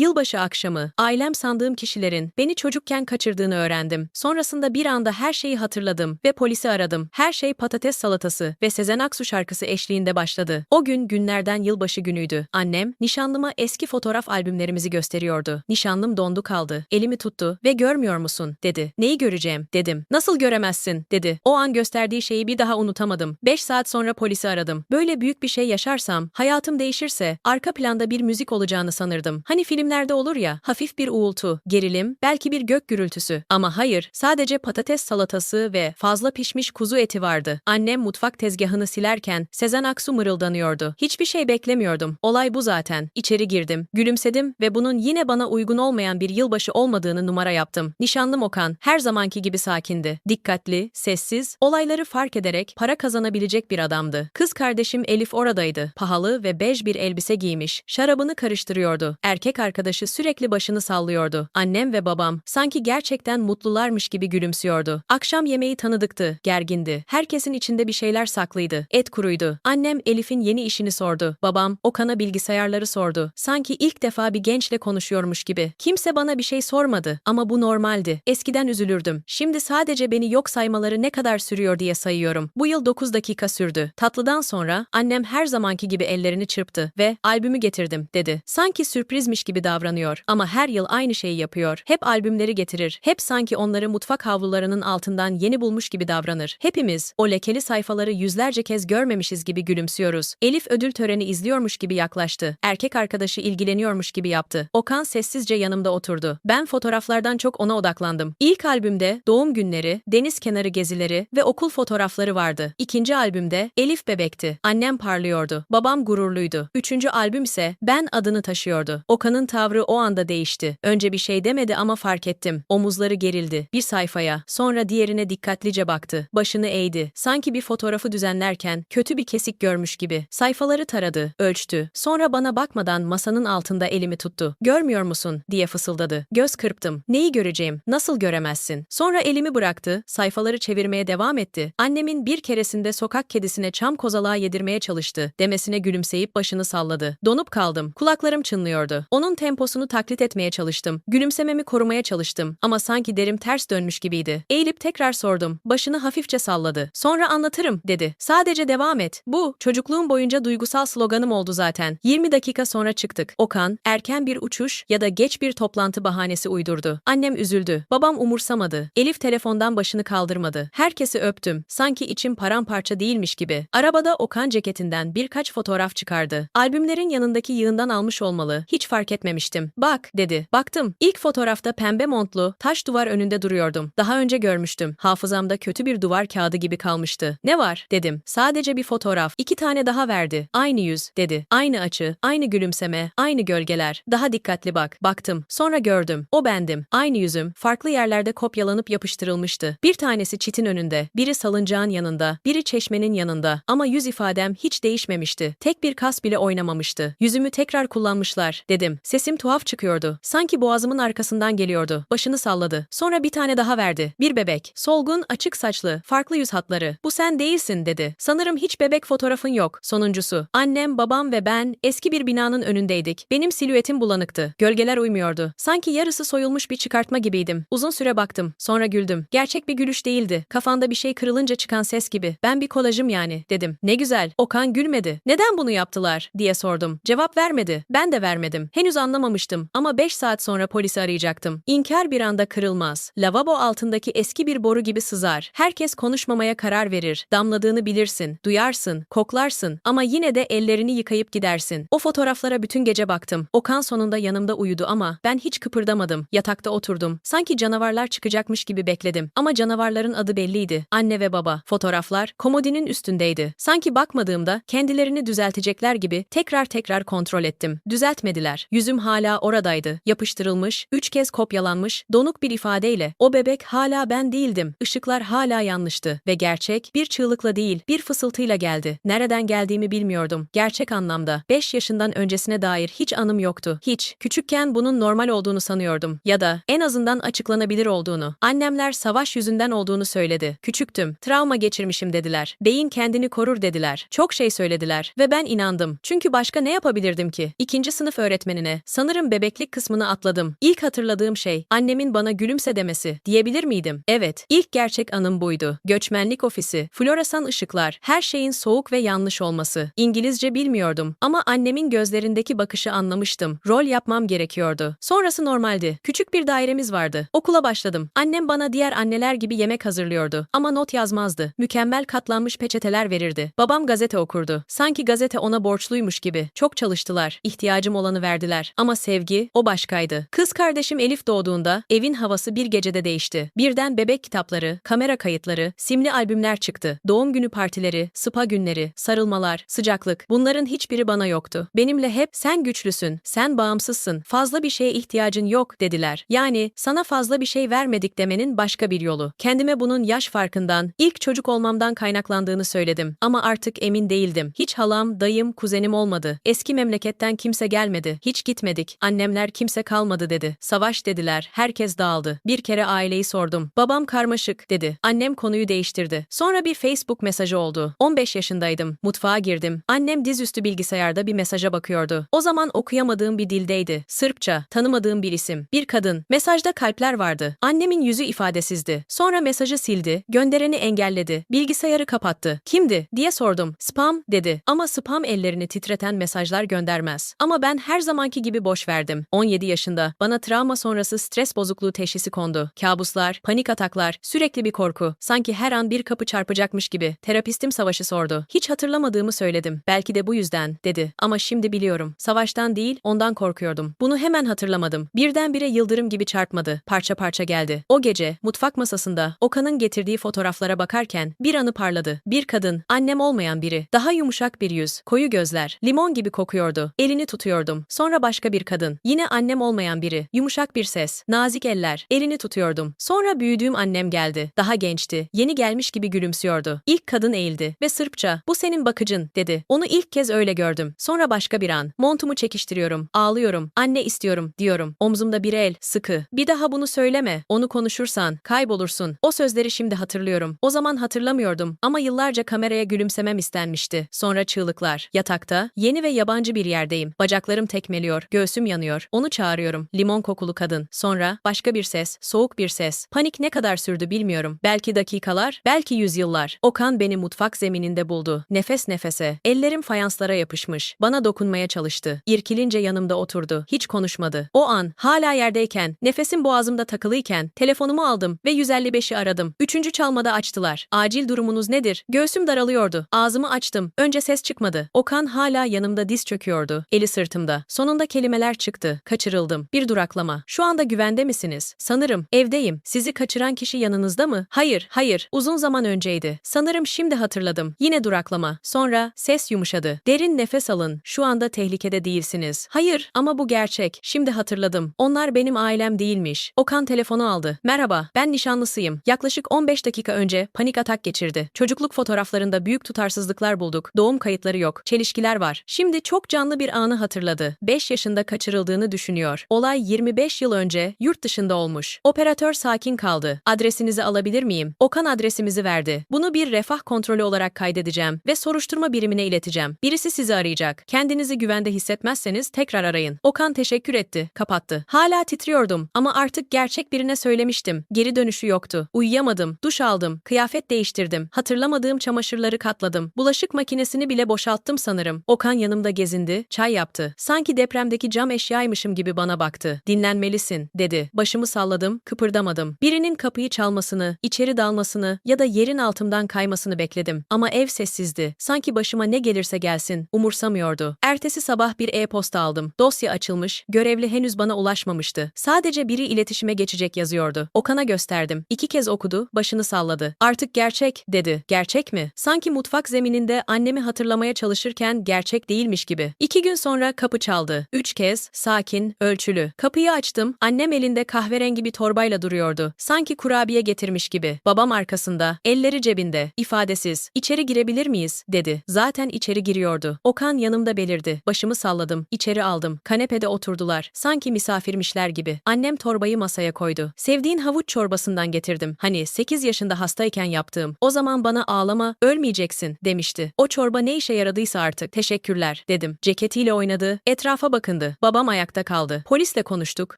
Yılbaşı akşamı, ailem sandığım kişilerin beni çocukken kaçırdığını öğrendim. Sonrasında bir anda her şeyi hatırladım ve polisi aradım. Her şey patates salatası ve Sezen Aksu şarkısı eşliğinde başladı. O gün günlerden yılbaşı günüydü. Annem, nişanlıma eski fotoğraf albümlerimizi gösteriyordu. Nişanlım dondu kaldı. Elimi tuttu ve görmüyor musun, dedi. Neyi göreceğim, dedim. Nasıl göremezsin, dedi. O an gösterdiği şeyi bir daha unutamadım. 5 saat sonra polisi aradım. Böyle büyük bir şey yaşarsam, hayatım değişirse, arka planda bir müzik olacağını sanırdım. Hani filmlerde olur ya, hafif bir uğultu, gerilim, belki bir gök gürültüsü. Ama hayır, sadece patates salatası ve fazla pişmiş kuzu eti vardı. Annem mutfak tezgahını silerken Sezen Aksu mırıldanıyordu. Hiçbir şey beklemiyordum. Olay bu zaten. İçeri girdim, gülümsedim ve bunun yine bana uygun olmayan bir yılbaşı olmadığını numara yaptım. Nişanlım Okan her zamanki gibi sakindi. Dikkatli, sessiz, olayları fark ederek para kazanabilecek bir adamdı. Kız kardeşim Elif oradaydı. Pahalı ve bej bir elbise giymiş. Şarabını karıştırıyordu. Erkek arkadaşı sürekli başını sallıyordu. Annem ve babam sanki gerçekten mutlularmış gibi gülümsüyordu. Akşam yemeği tanıdıktı, gergindi. Herkesin içinde bir şeyler saklıydı. Et kuruydu. Annem Elif'in yeni işini sordu. Babam Okan'a bilgisayarları sordu. Sanki ilk defa bir gençle konuşuyormuş gibi. Kimse bana bir şey sormadı ama bu normaldi. Eskiden üzülürdüm. Şimdi sadece beni yok saymaları ne kadar sürüyor diye sayıyorum. Bu yıl 9 dakika sürdü. Tatlıdan sonra annem her zamanki gibi ellerini çırptı ve albümü getirdim dedi. Sanki sürprizmiş gibi davranıyor ama her yıl aynı şeyi yapıyor. Hep albümleri getirir. Hep sanki onları mutfak havlularının altından yeni bulmuş gibi davranır. Hepimiz o lekeli sayfaları yüzlerce kez görmemişiz gibi gülümsüyoruz. Elif ödül töreni izliyormuş gibi yaklaştı. Erkek arkadaşı ilgileniyormuş gibi yaptı. Okan sessizce yanımda oturdu. Ben fotoğraflardan çok ona odaklandım. İlk albümde doğum günleri, deniz kenarı gezileri ve okul fotoğrafları vardı. İkinci albümde Elif bebekti. Annem parlıyordu. Babam gururluydu. Üçüncü albüm ise ben adını taşıyordu. Okan'ın tavrı o anda değişti. Önce bir şey demedi ama fark ettim. Omuzları gerildi. Bir sayfaya, sonra diğerine dikkatlice baktı. Başını eğdi. Sanki bir fotoğrafı düzenlerken kötü bir kesik görmüş gibi. Sayfaları taradı, ölçtü. Sonra bana bakmadan masanın altında elimi tuttu. Görmüyor musun? diye fısıldadı. Göz kırptım. Neyi göreceğim? Nasıl göremezsin? Sonra elimi bıraktı, sayfaları çevirmeye devam etti. Annemin bir keresinde sokak kedisine çam kozalağı yedirmeye çalıştı. Demesine gülümseyip başını salladı. Donup kaldım. Kulaklarım çınlıyordu. Onun temposunu taklit etmeye çalıştım. Gülümsememi korumaya çalıştım. Ama sanki derim ters dönmüş gibiydi. Eğilip tekrar sordum. Başını hafifçe salladı. Sonra anlatırım, dedi. Sadece devam et. Bu, çocukluğum boyunca duygusal sloganım oldu zaten. 20 dakika sonra çıktık. Okan, erken bir uçuş ya da geç bir toplantı bahanesi uydurdu. Annem üzüldü. Babam umursamadı. Elif telefondan başını kaldırmadı. Herkesi öptüm. Sanki içim paramparça değilmiş gibi. Arabada Okan ceketinden birkaç fotoğraf çıkardı. Albümlerin yanındaki yığından almış olmalı. Hiç fark etmemiştim. Bak, dedi. Baktım. İlk fotoğrafta pembe montlu, taş duvar önünde duruyordum. Daha önce görmüştüm. Hafızamda kötü bir duvar kağıdı gibi kalmıştı. Ne var? dedim. Sadece bir fotoğraf. İki tane daha verdi. Aynı yüz, dedi. Aynı açı, aynı gülümseme, aynı gölgeler. Daha dikkatli bak. Baktım. Sonra gördüm. O bendim. Aynı yüzüm, farklı yerlerde kopyalanıp yapıştırılmıştı. Bir tanesi çitin önünde, biri salıncağın yanında, biri çeşmenin yanında. Ama yüz ifadem hiç değişmemişti. Tek bir kas bile oynamamıştı. Yüzümü tekrar kullanmışlar, dedim. Sesim tuhaf çıkıyordu. Sanki boğazımın arkasından geliyordu. Başını salladı. Sonra bir tane daha verdi. Bir bebek. Solgun, açık saçlı, farklı yüz hatları. Bu sen değilsin, dedi. Sanırım hiç bebek fotoğrafın yok. Sonuncusu. Annem, babam ve ben eski bir binanın önündeydik. Benim silüetim bulanıktı. Gölgeler uymuyordu. Sanki yarısı soyulmuş bir çıkartma gibiydim. Uzun süre baktım. Sonra güldüm. Gerçek bir gülüş değildi. Kafanda bir şey kırılınca çıkan ses gibi. Ben bir kolajım yani, dedim. Ne güzel. Okan gülmedi. Neden bunu yaptılar? diye sordum. Cevap vermedi. Ben de vermedim. Henüz anlamamıştım ama 5 saat sonra polisi arayacaktım. İnkar bir anda kırılmaz. Lavabo altındaki eski bir boru gibi sızar. Herkes konuşmamaya karar verir. Damladığını bilirsin, duyarsın, koklarsın ama yine de ellerini yıkayıp gidersin. O fotoğraflara bütün gece baktım. Okan sonunda yanımda uyudu ama ben hiç kıpırdamadım. Yatakta oturdum. Sanki canavarlar çıkacakmış gibi bekledim. Ama canavarların adı belliydi. Anne ve baba. Fotoğraflar komodinin üstündeydi. Sanki bakmadığımda kendilerini düzeltecekler gibi tekrar tekrar kontrol ettim. Düzeltmediler. Yüzüm hala oradaydı. Yapıştırılmış, üç kez kopyalanmış, donuk bir ifadeyle. O bebek hala ben değildim. Işıklar hala yanlıştı. Ve gerçek bir çığlıkla değil, bir fısıltıyla geldi. Nereden geldiğimi bilmiyordum. Gerçek anlamda. 5 yaşından öncesine dair hiç anım yoktu. Hiç. Küçükken bunun normal olduğunu sanıyordum. Ya da en azından açıklanabilir olduğunu. Annemler savaş yüzünden olduğunu söyledi. Küçüktüm. Travma geçirmişim dediler. Beyin kendini korur dediler. Çok şey söylediler. Ve ben inandım. Çünkü başka ne yapabilirdim ki? İkinci sınıf öğretmenine Sanırım bebeklik kısmını atladım. İlk hatırladığım şey annemin bana gülümse demesi. Diyebilir miydim? Evet. İlk gerçek anım buydu. Göçmenlik ofisi, floresan ışıklar, her şeyin soğuk ve yanlış olması. İngilizce bilmiyordum ama annemin gözlerindeki bakışı anlamıştım. Rol yapmam gerekiyordu. Sonrası normaldi. Küçük bir dairemiz vardı. Okula başladım. Annem bana diğer anneler gibi yemek hazırlıyordu ama not yazmazdı. Mükemmel katlanmış peçeteler verirdi. Babam gazete okurdu. Sanki gazete ona borçluymuş gibi. Çok çalıştılar. İhtiyacım olanı verdiler. Ama sevgi o başkaydı. Kız kardeşim Elif doğduğunda evin havası bir gecede değişti. Birden bebek kitapları, kamera kayıtları, simli albümler çıktı. Doğum günü partileri, spa günleri, sarılmalar, sıcaklık. Bunların hiçbiri bana yoktu. Benimle hep sen güçlüsün, sen bağımsızsın, fazla bir şeye ihtiyacın yok dediler. Yani sana fazla bir şey vermedik demenin başka bir yolu. Kendime bunun yaş farkından, ilk çocuk olmamdan kaynaklandığını söyledim. Ama artık emin değildim. Hiç halam, dayım, kuzenim olmadı. Eski memleketten kimse gelmedi. Hiç gitmedik. Annemler kimse kalmadı dedi. Savaş dediler. Herkes dağıldı. Bir kere aileyi sordum. Babam karmaşık dedi. Annem konuyu değiştirdi. Sonra bir Facebook mesajı oldu. 15 yaşındaydım. Mutfağa girdim. Annem dizüstü bilgisayarda bir mesaja bakıyordu. O zaman okuyamadığım bir dildeydi. Sırpça, tanımadığım bir isim. Bir kadın. Mesajda kalpler vardı. Annemin yüzü ifadesizdi. Sonra mesajı sildi. Göndereni engelledi. Bilgisayarı kapattı. Kimdi? diye sordum. Spam dedi. Ama spam ellerini titreten mesajlar göndermez. Ama ben her zamanki gibi boş verdim. 17 yaşında. Bana travma sonrası stres bozukluğu teşhisi kondu. Kabuslar, panik ataklar, sürekli bir korku. Sanki her an bir kapı çarpacakmış gibi. Terapistim savaşı sordu. Hiç hatırlamadığımı söyledim. Belki de bu yüzden, dedi. Ama şimdi biliyorum. Savaştan değil, ondan korkuyordum. Bunu hemen hatırlamadım. Birdenbire yıldırım gibi çarpmadı. Parça parça geldi. O gece, mutfak masasında, Okan'ın getirdiği fotoğraflara bakarken, bir anı parladı. Bir kadın, annem olmayan biri. Daha yumuşak bir yüz, koyu gözler, limon gibi kokuyordu. Elini tutuyordum. Sonra başka bir kadın. Yine annem olmayan biri. Yumuşak bir ses, nazik eller. Elini tutuyordum. Sonra büyüdüğüm annem geldi. Daha gençti. Yeni gelmiş gibi gülümsüyordu. İlk kadın eğildi ve Sırpça, bu senin bakıcın, dedi. Onu ilk kez öyle gördüm. Sonra başka bir an. Montumu çekiştiriyorum. Ağlıyorum. Anne istiyorum, diyorum. Omzumda bir el, sıkı. Bir daha bunu söyleme. Onu konuşursan, kaybolursun. O sözleri şimdi hatırlıyorum. O zaman hatırlamıyordum ama yıllarca kameraya gülümsemem istenmişti. Sonra çığlıklar. Yatakta, yeni ve yabancı bir yerdeyim. Bacaklarım tekmeliyor, göğsüm yanıyor. Onu çağırıyorum. Limon kokulu kadın. Sonra başka bir ses, soğuk bir ses. Panik ne kadar sürdü bilmiyorum. Belki dakikalar, belki yüzyıllar. Okan beni mutfak zemininde buldu. Nefes nefese. Ellerim fayanslara yapışmış. Bana dokunmaya çalıştı. İrkilince yanımda oturdu. Hiç konuşmadı. O an, hala yerdeyken, nefesim boğazımda takılıyken, telefonumu aldım ve 155'i aradım. Üçüncü çalmada açtılar. Acil durumunuz nedir? Göğsüm daralıyordu. Ağzımı açtım. Önce ses çıkmadı. Okan hala yanımda diz çöküyordu. Eli sırtımda. Sonunda kelimeler çıktı. Kaçırıldım. Bir duraklama. Şu anda güvende misiniz? Sanırım. Evdeyim. Sizi kaçıran kişi yanınızda mı? Hayır, hayır. Uzun zaman önceydi. Sanırım şimdi hatırladım. Yine duraklama. Sonra ses yumuşadı. Derin nefes alın. Şu anda tehlikede değilsiniz. Hayır ama bu gerçek. Şimdi hatırladım. Onlar benim ailem değilmiş. Okan telefonu aldı. Merhaba, ben nişanlısıyım. Yaklaşık 15 dakika önce panik atak geçirdi. Çocukluk fotoğraflarında büyük tutarsızlıklar bulduk. Doğum kayıtları yok. Çelişkiler var. Şimdi çok canlı bir anı hatırladı. 5 yaşında kaçırıldığını düşünüyor. Olay 25 yıl önce yurt dışında olmuş. Operatör sakin kaldı. Adresinizi alabilir miyim? Okan adresimizi verdi. Bunu bir refah kontrolü olarak kaydedeceğim ve soruşturma birimine ileteceğim. Birisi sizi arayacak. Kendinizi güvende hissetmezseniz tekrar arayın. Okan teşekkür etti. Kapattı. Hala titriyordum ama artık gerçek birine söylemiştim. Geri dönüşü yoktu. Uyuyamadım. Duş aldım. Kıyafet değiştirdim. Hatırlamadığım çamaşırları katladım. Bulaşık makinesini bile boşalttım sanırım. Okan yanımda gezindi. Çay yaptı. Sanki depremdeki cam eşyaymışım gibi bana baktı. Dinlenmelisin, dedi. Başımı salladım, kıpırdamadım. Birinin kapıyı çalmasını, içeri dalmasını ya da yerin altımdan kaymasını bekledim. Ama ev sessizdi. Sanki başıma ne gelirse gelsin, umursamıyordu. Ertesi sabah bir e-posta aldım. Dosya açılmış, görevli henüz bana ulaşmamıştı. Sadece biri iletişime geçecek yazıyordu. Okan'a gösterdim. İki kez okudu, başını salladı. Artık gerçek, dedi. Gerçek mi? Sanki mutfak zemininde annemi hatırlamaya çalışırken gerçek değilmiş gibi. İki gün sonra kapı çaldı. Üç kez, sakin, ölçülü. Kapıyı açtım, annem elinde kahverengi bir torbayla duruyordu. Sanki kurabiye getirmiş gibi. Babam arkasında, elleri cebinde, ifadesiz. İçeri girebilir miyiz? dedi. Zaten içeri giriyordu. Okan yanımda belirdi. Başımı salladım. İçeri aldım. Kanepede oturdular. Sanki misafirmişler gibi. Annem torbayı masaya koydu. Sevdiğin havuç çorbasından getirdim. Hani 8 yaşında hastayken yaptığım. O zaman bana ağlama, ölmeyeceksin demişti. O çorba ne işe yaradıysa artık. Teşekkürler dedim. Ceketiyle oynadı. Etrafa bakın yakındı. Babam ayakta kaldı. Polisle konuştuk,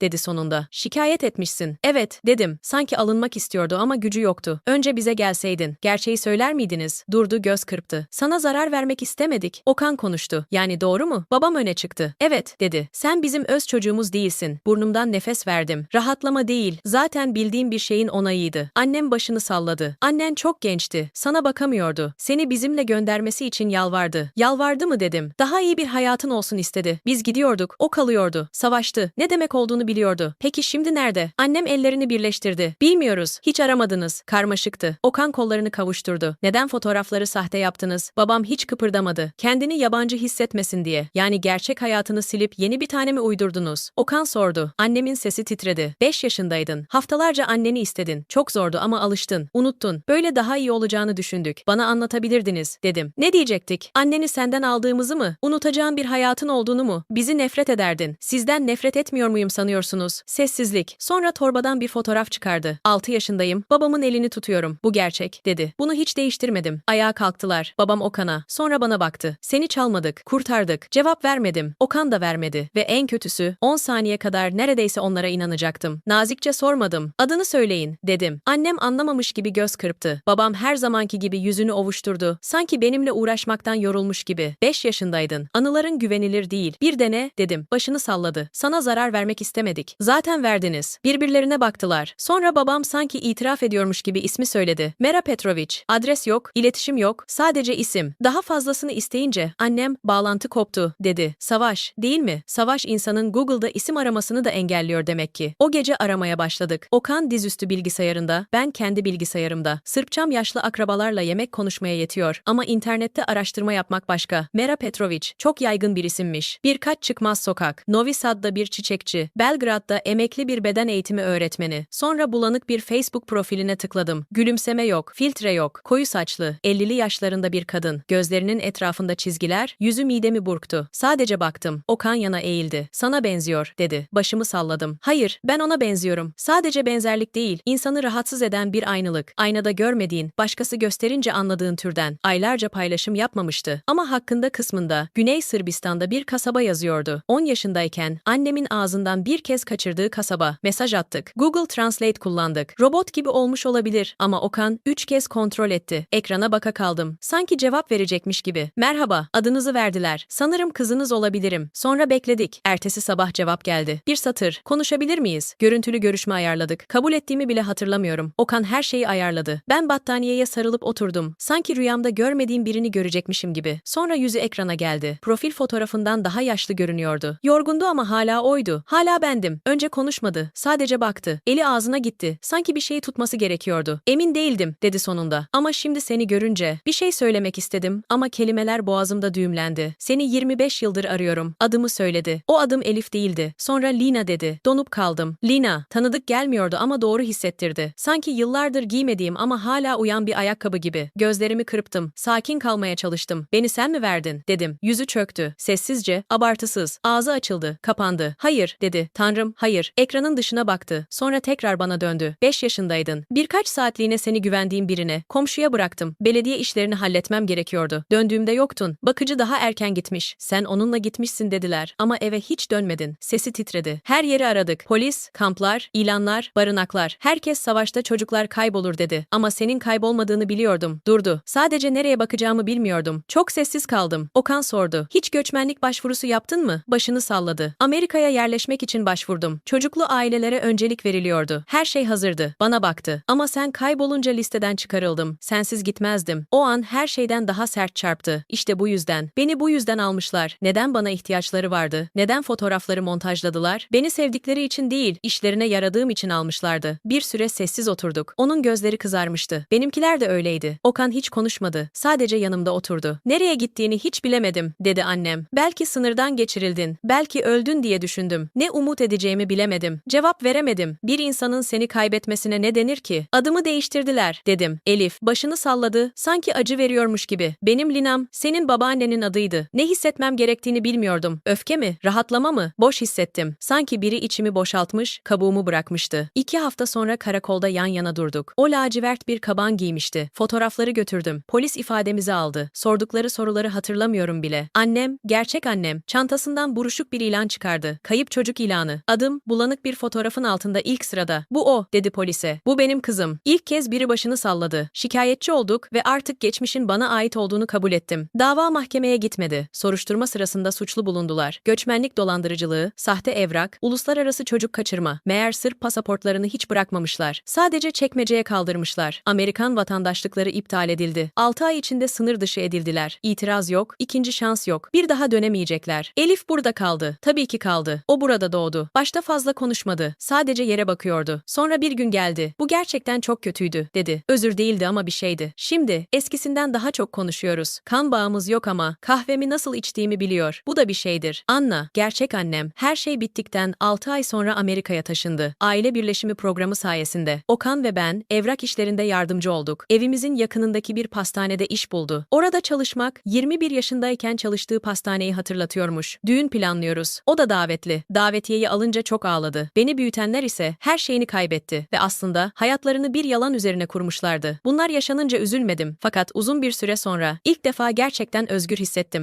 dedi sonunda. Şikayet etmişsin. Evet, dedim. Sanki alınmak istiyordu ama gücü yoktu. Önce bize gelseydin. Gerçeği söyler miydiniz? Durdu göz kırptı. Sana zarar vermek istemedik. Okan konuştu. Yani doğru mu? Babam öne çıktı. Evet, dedi. Sen bizim öz çocuğumuz değilsin. Burnumdan nefes verdim. Rahatlama değil. Zaten bildiğim bir şeyin onayıydı. Annem başını salladı. Annen çok gençti. Sana bakamıyordu. Seni bizimle göndermesi için yalvardı. Yalvardı mı dedim. Daha iyi bir hayatın olsun istedi. Biz gidiyorduk. O kalıyordu. Savaştı. Ne demek olduğunu biliyordu. Peki şimdi nerede? Annem ellerini birleştirdi. Bilmiyoruz. Hiç aramadınız. Karmaşıktı. Okan kollarını kavuşturdu. Neden fotoğrafları sahte yaptınız? Babam hiç kıpırdamadı. Kendini yabancı hissetmesin diye. Yani gerçek hayatını silip yeni bir tane mi uydurdunuz? Okan sordu. Annemin sesi titredi. 5 yaşındaydın. Haftalarca anneni istedin. Çok zordu ama alıştın. Unuttun. Böyle daha iyi olacağını düşündük. Bana anlatabilirdiniz, dedim. Ne diyecektik? Anneni senden aldığımızı mı? Unutacağın bir hayatın olduğunu mu? Bizi nefret ederdin. Sizden nefret etmiyor muyum sanıyorsunuz? Sessizlik. Sonra torbadan bir fotoğraf çıkardı. 6 yaşındayım. Babamın elini tutuyorum. Bu gerçek, dedi. Bunu hiç değiştirmedim. Ayağa kalktılar. Babam Okan'a. Sonra bana baktı. Seni çalmadık, kurtardık. Cevap vermedim. Okan da vermedi. Ve en kötüsü 10 saniye kadar neredeyse onlara inanacaktım. Nazikçe sormadım. Adını söyleyin, dedim. Annem anlamamış gibi göz kırptı. Babam her zamanki gibi yüzünü ovuşturdu. Sanki benimle uğraşmaktan yorulmuş gibi. 5 yaşındaydın. Anıların güvenilir değil. Bir dene, dedim. Başını salladı. Sana zarar vermek istemedik. Zaten verdiniz. Birbirlerine baktılar. Sonra babam sanki itiraf ediyormuş gibi ismi söyledi. Mera Petrovic. Adres yok, iletişim yok, sadece isim. Daha fazlasını isteyince annem bağlantı koptu, dedi. Savaş, değil mi? Savaş insanın Google'da isim aramasını da engelliyor demek ki. O gece aramaya başladık. Okan dizüstü bilgisayarında, ben kendi bilgisayarımda. Sırpçam yaşlı akrabalarla yemek konuşmaya yetiyor ama internette araştırma yapmak başka. Mera Petrovic çok yaygın bir isimmiş. Birkaç çıkmaz sokak. Novi Sad'da bir çiçekçi. Belgrad'da emekli bir beden eğitimi öğretmeni. Sonra bulanık bir Facebook profiline tıkladım. Gülümseme yok, filtre yok. Koyu saçlı, 50'li yaşlarında bir kadın. Gözlerinin etrafında çizgiler, yüzü midemi burktu. Sadece baktım. Okan yana eğildi. Sana benziyor, dedi. Başımı salladım. Hayır, ben ona benziyorum. Sadece benzerlik değil, insanı rahatsız eden bir aynılık. Aynada görmediğin, başkası gösterince anladığın türden. Aylarca paylaşım yapmamıştı. Ama hakkında kısmında, Güney Sırbistan'da bir kasaba yazıyordu. 10 yaşındayken, annemin ağzından bir kez kaçırdığı kasaba. Mesaj attık. Google Translate kullandık. Robot gibi olmuş olabilir ama Okan 3 kez kontrol etti. Ekrana baka kaldım. Sanki cevap verecekmiş gibi. Merhaba, adınızı verdiler. Sanırım kızınız olabilirim. Sonra bekledik. Ertesi sabah cevap geldi. Bir satır. Konuşabilir miyiz? Görüntülü görüşme ayarladık. Kabul ettiğimi bile hatırlamıyorum. Okan her şeyi ayarladı. Ben battaniyeye sarılıp oturdum. Sanki rüyamda görmediğim birini görecekmişim gibi. Sonra yüzü ekrana geldi. Profil fotoğrafından daha yaşlı görünüyordu. Yorgundu ama hala oydu. Hala bendim. Önce konuşmadı. Sadece baktı. Eli ağzına gitti. Sanki bir şeyi tutması gerekiyordu. Emin değildim, dedi sonunda. Ama şimdi seni görünce bir şey söylemek istedim ama kelimeler boğazımda düğümlendi. Seni 25 yıldır arıyorum. Adımı söyledi. O adım Elif değildi. Sonra Lina dedi. Donup kaldım. Lina, tanıdık gelmiyordu ama doğru hissettirdi. Sanki yıllardır giymediğim ama hala uyan bir ayakkabı gibi. Gözlerimi kırptım. Sakin kalmaya çalıştım. Beni sen mi verdin? dedim. Yüzü çöktü. Sessizce, abartısız. Ağzı açıldı. Kapandı. Hayır, dedi. Tanrım, hayır. Ekranın dışına baktı. Sonra tekrar bana döndü. 5 yaşındaydın. Birkaç saatliğine seni güvendiğim birine, komşuya bıraktım. Belediye işlerini halletmem gerekiyordu. Döndüğümde yoktun. Bakıcı daha erken gitmiş. Sen onunla gitmişsin dediler. Ama eve hiç dönmedin. Sesi titredi. Her yeri aradık. Polis, kamplar, ilanlar, barınaklar. Herkes savaşta çocuklar kaybolur dedi. Ama senin kaybolmadığını biliyordum. Durdu. Sadece nereye bakacağımı bilmiyordum. Çok sessiz kaldım. Okan sordu. Hiç göçmenlik başvurusu yaptın mı? Başını salladı. Amerika'ya yerleşmek için başvurdum. Çocuklu ailelere öncelik veriliyordu. Her şey hazırdı. Bana baktı. Ama sen kaybolunca listeden çıkarıldım. Sensiz gitmezdim. O an her şeyden daha sert çarptı. İşte bu yüzden. Beni bu yüzden almışlar. Neden bana ihtiyaçları vardı? Neden fotoğrafları montajladılar? Beni sevdikleri için değil, işlerine yaradığım için almışlardı. Bir süre sessiz oturduk. Onun gözleri kızarmıştı. Benimkiler de öyleydi. Okan hiç konuşmadı. Sadece yanımda oturdu. Nereye gittiğini hiç bilemedim, dedi annem. Belki sınırdan geçirildin, belki öldün diye düşündüm. Ne umut edeceğimi bilemedim. Cevap veremedim. Bir insanın seni kaybetmesine ne denir ki? Adımı değiştirdiler, dedim. Elif, başını salladı, sanki acı veriyormuş gibi. Benim Linam, senin babaannenin adıydı. Ne hissetmem gerektiğini bilmiyordum. Öfke mi? Rahatlama mı? Boş hissettim. Sanki biri içimi boşaltmış, kabuğumu bırakmıştı. İki hafta sonra karakolda yan yana durduk. O lacivert bir kaban giymişti. Fotoğrafları götürdüm. Polis ifademizi aldı. Sordukları soruları hatırlamıyorum bile. Annem, gerçek annem, çantasından Ardından buruşuk bir ilan çıkardı. Kayıp çocuk ilanı. Adım, bulanık bir fotoğrafın altında ilk sırada. Bu o, dedi polise. Bu benim kızım. İlk kez biri başını salladı. Şikayetçi olduk ve artık geçmişin bana ait olduğunu kabul ettim. Dava mahkemeye gitmedi. Soruşturma sırasında suçlu bulundular. Göçmenlik dolandırıcılığı, sahte evrak, uluslararası çocuk kaçırma. Meğer Sırp pasaportlarını hiç bırakmamışlar. Sadece çekmeceye kaldırmışlar. Amerikan vatandaşlıkları iptal edildi. 6 ay içinde sınır dışı edildiler. İtiraz yok, ikinci şans yok. Bir daha dönemeyecekler. Elif burada kaldı. Tabii ki kaldı. O burada doğdu. Başta fazla konuşmadı. Sadece yere bakıyordu. Sonra bir gün geldi. Bu gerçekten çok kötüydü, dedi. Özür değildi ama bir şeydi. Şimdi, eskisinden daha çok konuşuyoruz. Kan bağımız yok ama kahvemi nasıl içtiğimi biliyor. Bu da bir şeydir. Anna, gerçek annem, her şey bittikten 6 ay sonra Amerika'ya taşındı. Aile birleşimi programı sayesinde. Okan ve ben, evrak işlerinde yardımcı olduk. Evimizin yakınındaki bir pastanede iş buldu. Orada çalışmak, 21 yaşındayken çalıştığı pastaneyi hatırlatıyormuş. Düğün planlıyoruz. O da davetli. Davetiyeyi alınca çok ağladı. Beni büyütenler ise her şeyini kaybetti ve aslında hayatlarını bir yalan üzerine kurmuşlardı. Bunlar yaşanınca üzülmedim fakat uzun bir süre sonra ilk defa gerçekten özgür hissettim.